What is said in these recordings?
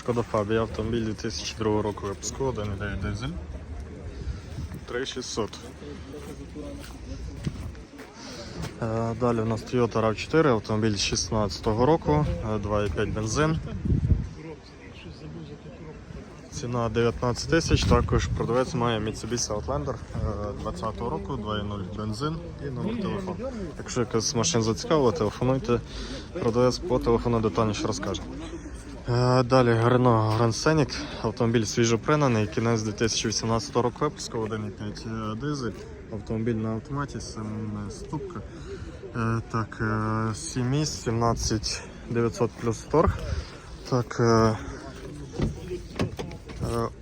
Шкода Фабія, автомобіль 2002 року випуску, 1.9 дизель. 3600. Е, Далі у нас Toyota RAV4, автомобіль 2016 року, е, 2.5 бензин. Ціна 19 тисяч, також продавець має Mitsubishi Outlander е, 20 року, 2.0 бензин і номер телефону. Якщо якась машина зацікавила, телефонуйте, продавець по телефону детальніше розкаже. Е, Далі Renault Grand Scenic, автомобіль свіжопринений, кінець 2018 року випуску, 1.5 дизель, автомобіль на автоматі, 7 ступка. Е, Так, е, 7 місць, 17 900 плюс торг. Так, е, Е,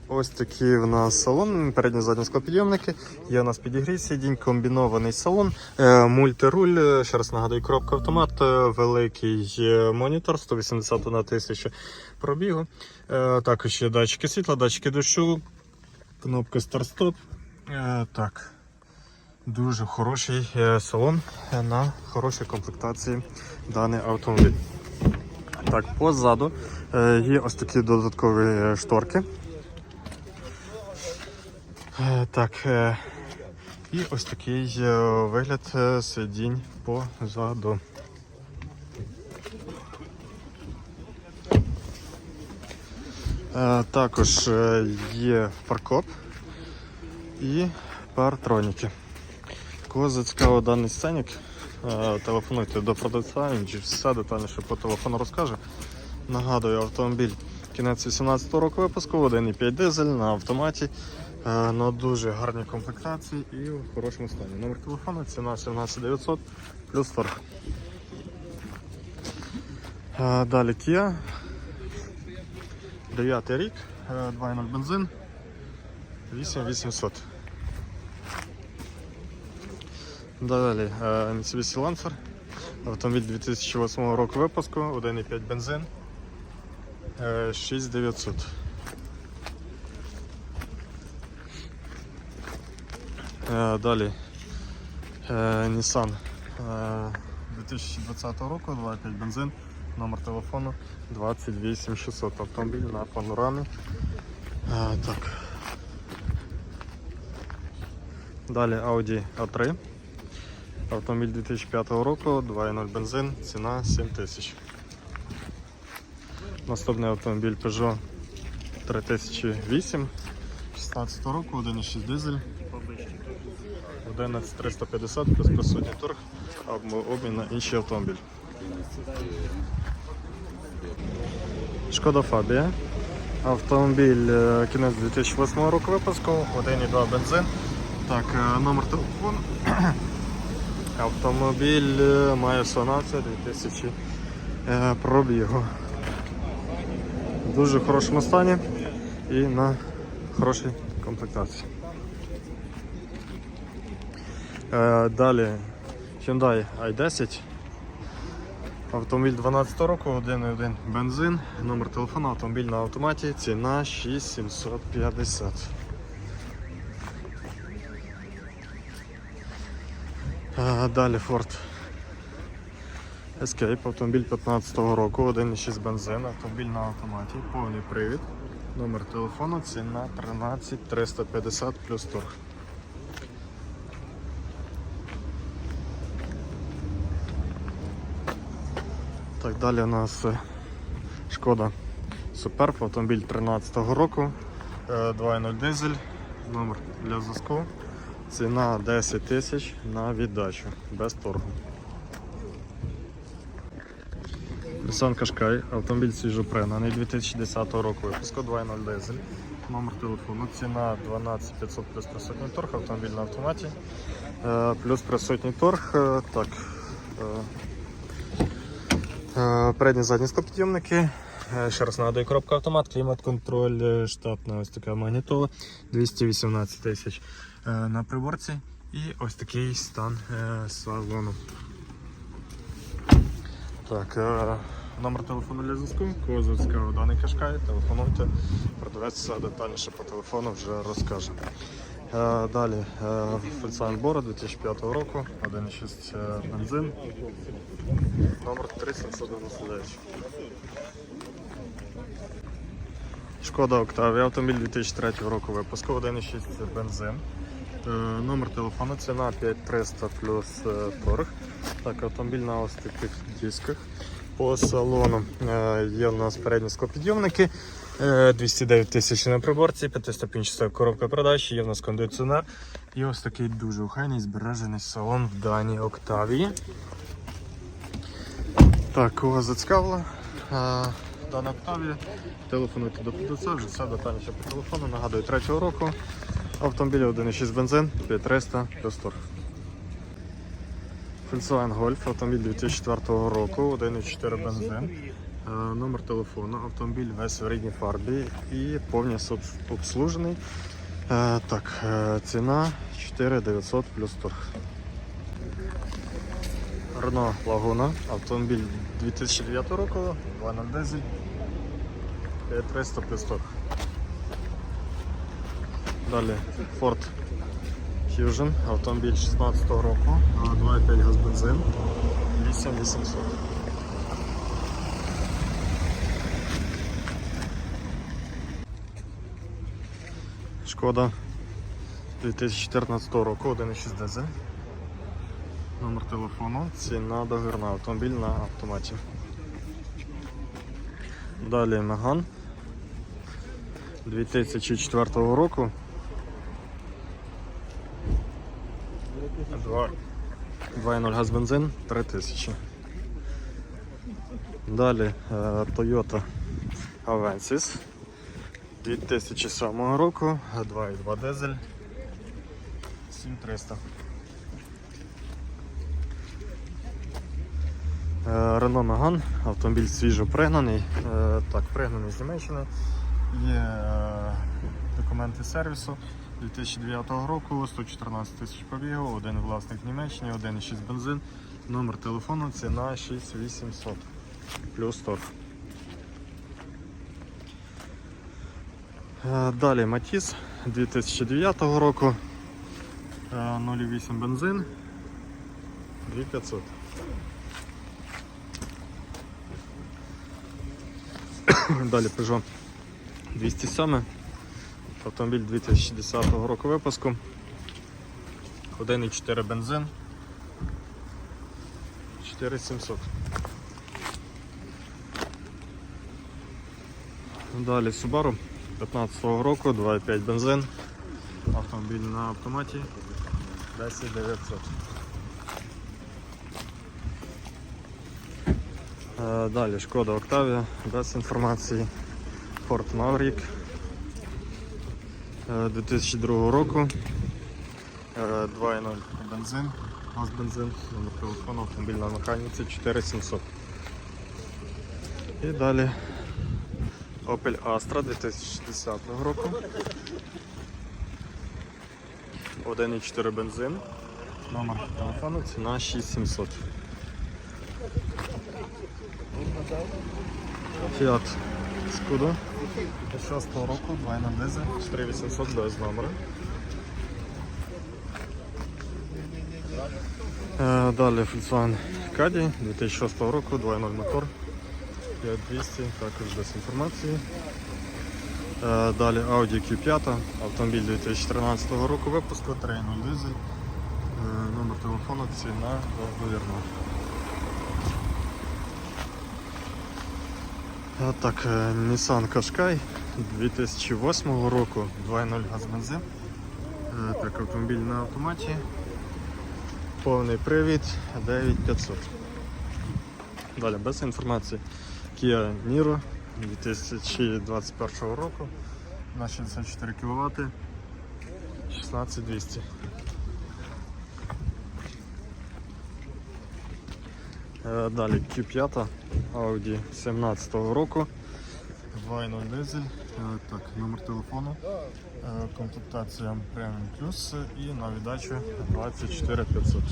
Ось такий в нас салон, передні задні склопідйомники. Є у нас підігрій сидінь, комбінований салон, е, мультируль, е, ще раз нагадую, коробка автомат, е, великий е, монітор, 181 тисяча пробігу. Е, Також є датчики світла, датчики дощу, кнопка старт-стоп. Е, Так. Дуже хороший е, салон е, на хорошій комплектації даний автомобіль. Так, позаду е, є ось такі додаткові е, шторки. Е, Так, е, і ось такий е, вигляд сидінь позаду. Також є паркоп і партроніки. Кого зацікавив даний сценік, телефонуйте до продавця, він все детальніше по телефону розкаже. Нагадую, автомобіль кінець 18 року випуску, 1,5 дизель на автоматі, на дуже гарній комплектації і в хорошому стані. Номер телефону, ціна 17900 плюс торг. Е, Далі Kia. 9 рік, е, 2.0 бензин, 8800. Далі е, Mitsubishi Lancer. Автомобіль 2008 року випуску, 1,5 бензин. е, 6900. Далі е, Nissan е, 2020 року, 2,5 бензин, номер телефону 28600. Автомобіль на панорамі. Е, Так. Далі Audi A3. Автомобіль 2005 року, 2.0 бензин, ціна 7 тисяч. Наступний автомобіль Peugeot 3008 16 року, 1.6 дизель. 11350 плюс присутній торг, обмін на інший автомобіль. Шкода Фабія. Автомобіль е, кінець 2008 року випуску, 1.2 бензин. Так, е, номер телефону. Автомобіль е, має сонація 2000 е, пробігу. В дуже хорошому стані і на хорошій комплектації. Е, Далі Hyundai i10. Автомобіль 12 року, 1.1 бензин, номер телефону, автомобіль на автоматі, ціна 6750. Е, Далі Ford Escape, автомобіль 15 року, 1.6 бензин, автомобіль на автоматі, повний привід. Номер телефону, ціна 13350 плюс торг. Так, далі у нас е, шкода Superb, автомобіль 13 року, е, 2.0 дизель, номер для зв'язку. Ціна 10 тисяч на віддачу, без торгу. Nissan Qashqai, автомобіль свіжопринений 2010 року випуску 2.0 дизель. Номер телефону, ціна 12 500 плюс присутній торг, автомобіль на автоматі. Е, плюс присутній торг. е, так, е, е, передні задні склопідйомники. Е, Ще раз нагадую, коробка автомат, клімат-контроль, е, штатна ось така магнітола 218 тисяч е, на приборці. І ось такий стан е, салону. Так, е, номер телефону для зв'язку, кого зацікавив даний кашкай, телефонуйте, продавець детальніше по телефону вже розкаже. Е, Далі е, Volkswagen Bora 2005 року, 1.6 е, бензин, номер 3799. Шкода Октавія, автомобіль 2003 року випуску, 1,6 бензин. Номер телефону, ціна 5300 плюс торг. Так, автомобіль на ось таких дисках. По салону є у нас передні склопідйомники, 209 тисяч на приборці, п'ятиступінчаста коробка продаж, є у нас кондиціонер. І ось такий дуже охайний збережений салон в даній Октавії. Так, кого зацікавило? Е, Дана Октавія. Телефонуйте до продавця, вже все детальніше по телефону. Нагадую, третього року. Автомобіль 1,6 бензин, 5300 плюс торг. Volkswagen Golf, автомобіль 2004 року, 1,4 бензин. Е, Номер телефону, автомобіль весь в рідній фарбі і повністю обслужений. Е, Так, е, ціна 4900 плюс торг. Renault Laguna, автомобіль 2009 року, 2.0 дизель, 300 плюс торг. Далі Ford Fusion, автомобіль 16 року, 2.5 газ бензин, 8800. Шкода 2014 року, 1.6 дизель. Номер телефону, ціна договірна, автомобіль на автоматі. Далі Меган 2004 року. 2.0 газ бензин 3000. Далі е, Toyota Avensis 2007 року, 2.2 дизель 7300. Е, Renault Megane, автомобіль свіжо пригнаний, е, так, пригнаний з Німеччини. Є е, документи сервісу 2009 року, 114 тисяч пробігу, один власник в Німеччині, 1,6 бензин, номер телефону, ціна 6800 плюс торг. Далі Матіс 2009 року, е, 0,8 бензин, 2500. Далі Peugeot 207. Автомобіль 2010 року випуску. 1,4 бензин. 4700. Далі Subaru 15 року, 2,5 бензин. Автомобіль на автоматі 10900. Е, Далі шкода Octavia без інформації. Maverick е, 2002 року. Е, 2.0 бензин, газ бензин, номер телефону, автомобіль на механіці 4700. І далі Opel Astra 2010 року. 1.4 бензин. Номер телефону, ціна 6700. Fiat Scudo 2006 року, 2.0 дизель, 4800 без номера. Е, Далі Volkswagen Caddy 2006 року, 2.0 мотор, 5200, також без інформації. Е, Далі Audi Q5, автомобіль 2013 року випуску, 3.0 дизель, Е, номер телефону, ціна договірна. А Так, е, Nissan Qashqai 2008 року, 2.0 газ бензин. Е, Так, автомобіль на автоматі. Повний привід 9500. Далі без інформації. Kia Niro 2021 року на 64 кВт 16200. Е, Далі Q5 Audi 17 року. 2.0 дизель. Е, Так, номер телефону. Е, Комплектація Premium Plus і на віддачу 24500.